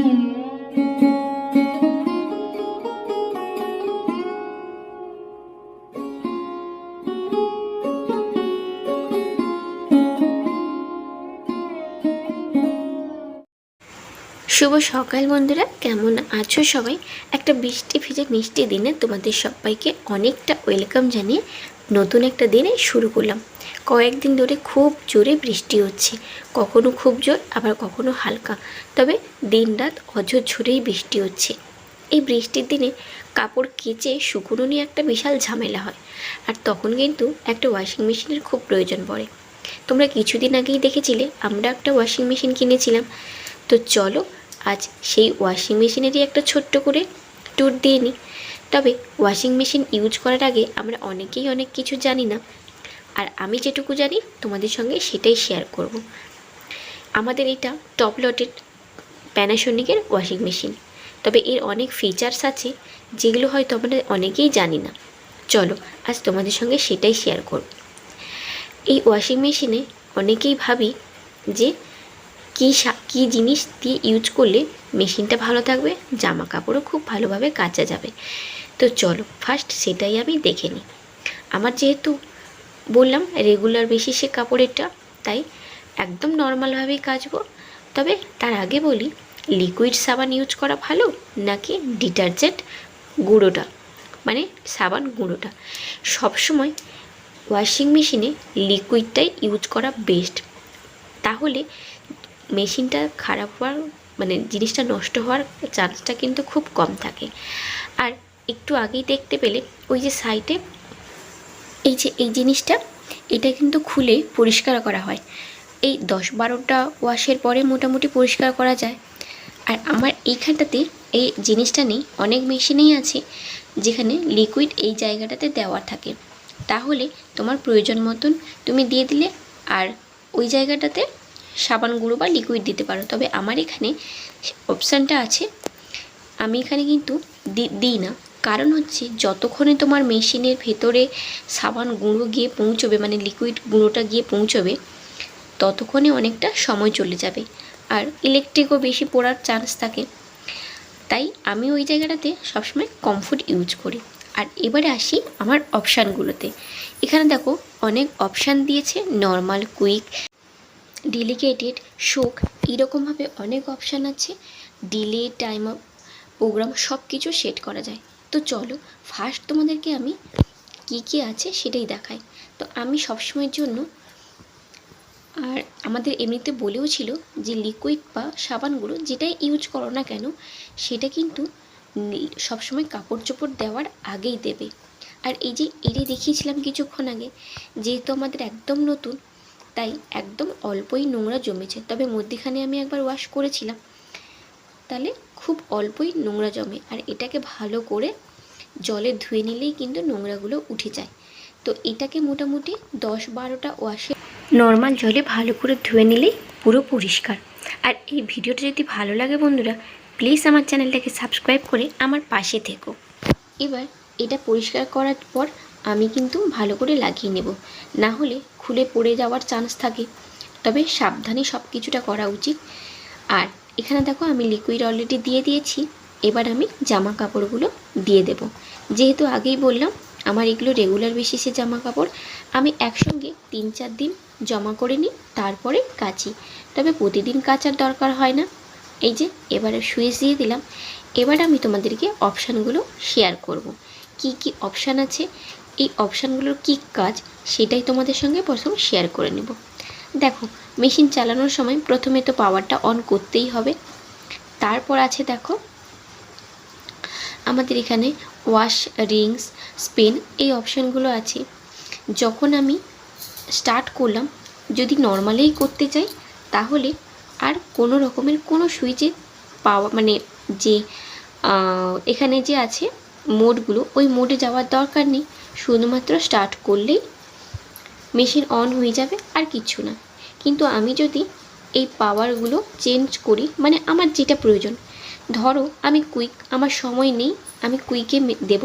শুভ সকাল বন্ধুরা, কেমন আছো সবাই? একটা বৃষ্টি ভেজে মিষ্টি দিনে তোমাদের সবাইকে অনেকটা ওয়েলকাম জানিয়ে নতুন একটা দিনে শুরু করলাম। কয়েকদিন ধরে খুব জোরে বৃষ্টি হচ্ছে। কখনো খুব জোর, আবার কখনো হালকা। তবে দিন রাত অঝোর ঝরেই বৃষ্টি হচ্ছে। এই বৃষ্টির দিনে কাপড় কেচে শুকনো নিয়ে একটা বিশাল ঝামেলা হয়। আর তখন কিন্তু একটা ওয়াশিং মেশিনের খুব প্রয়োজন পড়ে। তোমরা কিছুদিন আগেই দেখেছিলে, আমরা একটা ওয়াশিং মেশিন কিনেছিলাম। তো চলো, আজ সেই ওয়াশিং মেশিনেরই একটা ছোট্ট করে ট্যুর দিয়ে নিই তবে ওয়াশিং মেশিন ইউজ করার আগে আমরা অনেকেই অনেক কিছু জানি না। আর আমি যেটুকু জানি, তোমাদের সঙ্গে সেটাই শেয়ার করব। আমাদের এটা টপ লটের প্যানাসোনিকের ওয়াশিং মেশিন তবে এর অনেক ফিচার্স আছে, যেগুলো হয়তো আমরা অনেকেই জানি না। চলো, আজ তোমাদের সঙ্গে সেটাই শেয়ার করব। এই ওয়াশিং মেশিনে অনেকেই ভাবি যে কী কী জিনিস দিয়ে ইউজ করলে মেশিনটা ভালো থাকবে, জামা কাপড়ও খুব ভালোভাবে কাচা যাবে। তো চলো ফার্স্ট সেটাই আমি দেখে নিই। আমার যেহেতু বললাম রেগুলার বেশি সে কাপড়েরটা তাই একদম নর্মালভাবেই কাচবো। তবে তার আগে বলি লিকুইড সাবান ইউজ করা ভালো, নাকি ডিটারজেন্ট গুঁড়োটা? মানে সাবান গুঁড়োটা। সবসময় ওয়াশিং মেশিনে লিকুইডটাই ইউজ করা বেস্ট তাহলে মেশিনটা খারাপ হওয়ার মানে জিনিসটা নষ্ট হওয়ার চান্সটা কিন্তু খুব কম থাকে। আর একটু আগেই দেখতে পেলে ওই যে সাইডে এই যে এই জিনিসটা, এটা কিন্তু খুলে পরিষ্কার করা হয়। এই দশ বারোটা ওয়াশের পরে মোটামুটি পরিষ্কার করা যায়। আর আমার এইখানটাতে এই জিনিসটা নেই, অনেক মেশিনেই আছে, যেখানে লিকুইড এই জায়গাটাতে দেওয়া থাকে। তাহলে তোমার প্রয়োজন মতন তুমি দিয়ে দিলে, আর ওই জায়গাটাতে সাবান গুঁড়ো বা লিকুইড দিতে পারো। তবে আমার এখানে অপশানটা আছে, আমি এখানে কিন্তু দি- দিই না। কারণ হচ্ছে যতক্ষণে তোমার মেশিনের ভেতরে সাবান গুঁড়ো গিয়ে পৌঁছবে মানে লিকুইড গুঁড়োটা গিয়ে পৌঁছবে, ততক্ষণে অনেকটা সময় চলে যাবে। আর ইলেকট্রিকও বেশি পড়ার চান্স থাকে। তাই আমি ওই জায়গাটাতে সবসময় কমফোর্ট ইউজ করি। আর এবারে আসি আমার অপশানগুলোতে এখানে দেখো অনেক অপশান দিয়েছে নর্মাল কুইক ডেলিকেটেড শোক এরকমভাবে অনেক অপশান আছে। ডিলে টাইম অফ প্রোগ্রাম সব কিছু সেট করা যায়। তো চলো ফার্স্ট তোমাদেরকে আমি কী কী আছে সেটাই দেখাই। তো আমি সবসময়ের জন্য, আর আমাদের এমনিতে বলেও ছিল যে লিকুইড বা সাবানগুলো যেটাই ইউজ করো না কেন, সেটা কিন্তু সবসময় কাপড় চোপড় দেওয়ার আগেই দেবে। আর এই যে এটাই দেখিয়েছিলাম কিছুক্ষণ আগে, যেহেতু আমাদের একদম নতুন, তাই একদম অল্পই নোংরা জমেছে। তবে মধ্যিখানে আমি একবার ওয়াশ করেছিলাম। তাহলে খুব অল্পই নোংরা জমে আর এটাকে ভালো করে জলে ধুয়ে নিলেই কিন্তু নোংরাগুলো উঠে যায়। তো এটাকে মোটামুটি দশ বারোটা ওয়াশে নর্মাল জলে ভালো করে ধুয়ে নিলেই পুরো পরিষ্কার। আর এই ভিডিওটা যদি ভালো লাগে বন্ধুরা প্লিজ আমার চ্যানেলটাকে সাবস্ক্রাইব করে আমার পাশে থেকো। এবার এটা পরিষ্কার করার পর আমি কিন্তু ভালো করে লাগিয়ে নেব। না হলে খুলে পড়ে যাওয়ার চান্স থাকে। তবে সাবধানে সব কিছুটা করা উচিত। আর এখানে দেখো আমি লিকুইড অলরেডি দিয়ে দিয়েছি। এবার আমি জামা কাপড়গুলো দিয়ে দেব। যেহেতু আগেই বললাম, আমার এগুলো রেগুলার বেসিসে জামা কাপড়। আমি একসঙ্গে তিন চার দিন জমা করে নিই, তারপরে কাচি। তবে প্রতিদিন কাচার দরকার হয় না। এই যে, এবারে সুইচ দিয়ে দিলাম। এবার আমি তোমাদেরকে অপশানগুলো শেয়ার করব। কি কি অপশান আছে? এই অপশানগুলোর কি কাজ? সেটাই তোমাদের সঙ্গে প্রথম শেয়ার করে নেব। দেখো, মেশিন চালানোর সময় প্রথমে তো পাওয়ারটা অন করতেই হবে। তারপর আছে দেখো, আমাদের এখানে ওয়াশ রিংস স্পিন এই অপশানগুলো আছে। যখন আমি স্টার্ট করলাম, যদি নর্মালেই করতে চাই, তাহলে আর কোনো রকমের কোনো সুইচে পাওয়া মানে যে এখানে যে আছে মোডগুলো ওই মোডে যাওয়ার দরকার নেই। শুধুমাত্র স্টার্ট করলেই মেশিন অন হয়ে যাবে আর কিছু না। কিন্তু আমি যদি এই পাওয়ারগুলো চেঞ্জ করি মানে আমার যেটা প্রয়োজন, ধরো আমি কুইক আমার সময় নেই, আমি কুইকে দেব,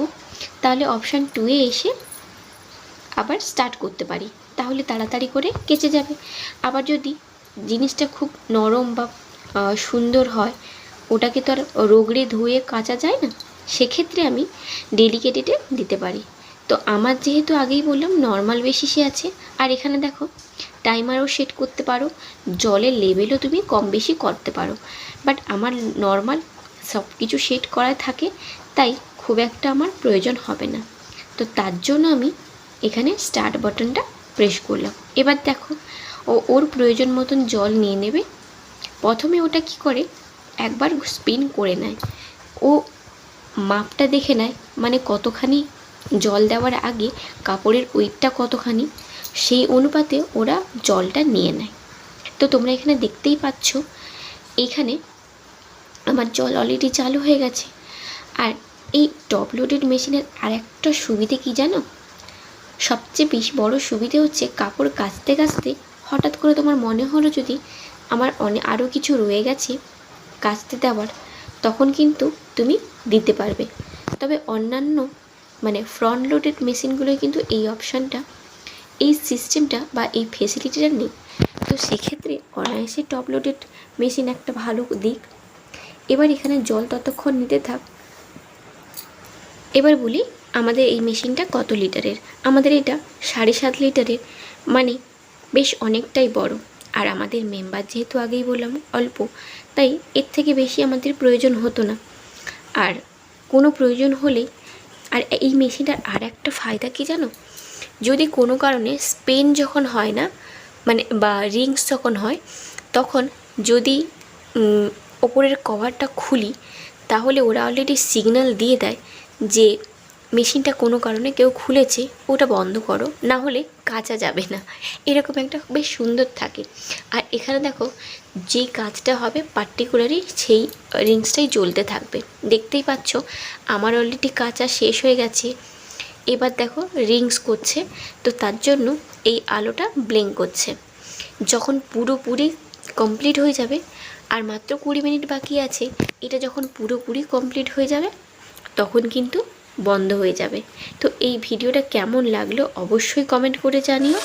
তাহলে অপশান টুয়ে এসে আবার স্টার্ট করতে পারি। তাহলে তাড়াতাড়ি করে কেচে যাবে। আবার যদি জিনিসটা খুব নরম বা সুন্দর হয়, ওটাকে তো আর রোগড়ে ধুয়ে কাচা যায় না, সেক্ষেত্রে আমি ডেলিকেটেডে দিতে পারি। তো আমার যেহেতু আগেই বললাম নর্মাল বেসিসে আছে। আর এখানে দেখো টাইমারও সেট করতে পারো, জলের লেভেলও তুমি কম বেশি করতে পারো। বাট আমার নর্মাল সব কিছু সেট করা থাকে, তাই খুব একটা আমার প্রয়োজন হবে না। তো তার জন্য আমি এখানে স্টার্ট বাটনটা প্রেস করলাম। এবার দেখো, ও ওর প্রয়োজন মতন জল নিয়ে নেবে। প্রথমে ওটা কি করে? একবার স্পিন করে নেয়। ও মাপটা দেখে নেয় মানে কতখানি জল দেওয়ার আগে কাপড়ের ওয়েটটা কতখানি, সেই অনুপাতে ওরা জলটা নিয়ে নেয়। তো তোমরা এখানে দেখতেই পাচ্ছ, এখানে আমার জল অলরেডি চালু হয়ে গেছে। আর এই টপ লোডেড মেশিনের আর একটা সুবিধে কি জানো? সবচেয়ে বেশি বড় সুবিধে হচ্ছে কাপড় কাচতে কাচতে হঠাৎ করে তোমার মনে হলো যদি আমার অনেক আরও কিছু রয়ে গেছে কাচতে দেওয়ার, তখন কিন্তু তুমি দিতে পারবে। তবে অন্যান্য মানে ফ্রন্ট লোডেড মেশিনগুলোয় কিন্তু এই অপশানটা এই সিস্টেমটা বা এই ফেসিলিটিটা নেই। তো সেক্ষেত্রে অনায়াসে টপ লোডেড মেশিন একটা ভালো দিক। এবার এখানে জল ততক্ষণ নিতে থাক। এবার বলি আমাদের এই মেশিনটা কত লিটারের? আমাদের এটা সাড়ে সাত লিটারের মানে বেশ অনেকটাই বড়। আর আমাদের মেম্বার যেহেতু আগেই বললাম অল্প, তাই এর থেকে বেশি আমাদের প্রয়োজন হতো না। আর কোনো প্রয়োজন হলে আর এই মেশিনটার আর একটা ফায়দা কি জানো? যদি কোনো কারণে স্পেন যখন হয় না মানে বা রিংস যখন হয়, তখন যদি ওপরের কভারটা খুলি, তাহলে ওরা অলরেডি সিগন্যাল দিয়ে দেয় যে মেশিনটা কোনো কারণে কেউ খুলেছে, ওটা বন্ধ করো, না হলে কাচা যাবে না। এরকম একটা বেশ সুন্দর থাকে। আর এখানে দেখো যেই কাজটা হবে পার্টিকুলারই সেই রিংসটাই জ্বলতে থাকবে। দেখতেই পাচ্ছ, আমার অলরেডি কাচা শেষ হয়ে গেছে। এবার দেখো, রিংস করছে, তো তার জন্য এই আলোটা ব্লিঙ্ক করছে। যখন পুরোপুরি কমপ্লিট হয়ে যাবে, আর মাত্র কুড়ি মিনিট বাকি আছে, এটা যখন পুরোপুরি কমপ্লিট হয়ে যাবে, তখন কিন্তু বন্ধ হয়ে যাবে। তো এই ভিডিওটা কেমন লাগল অবশ্যই কমেন্ট করে জানিও।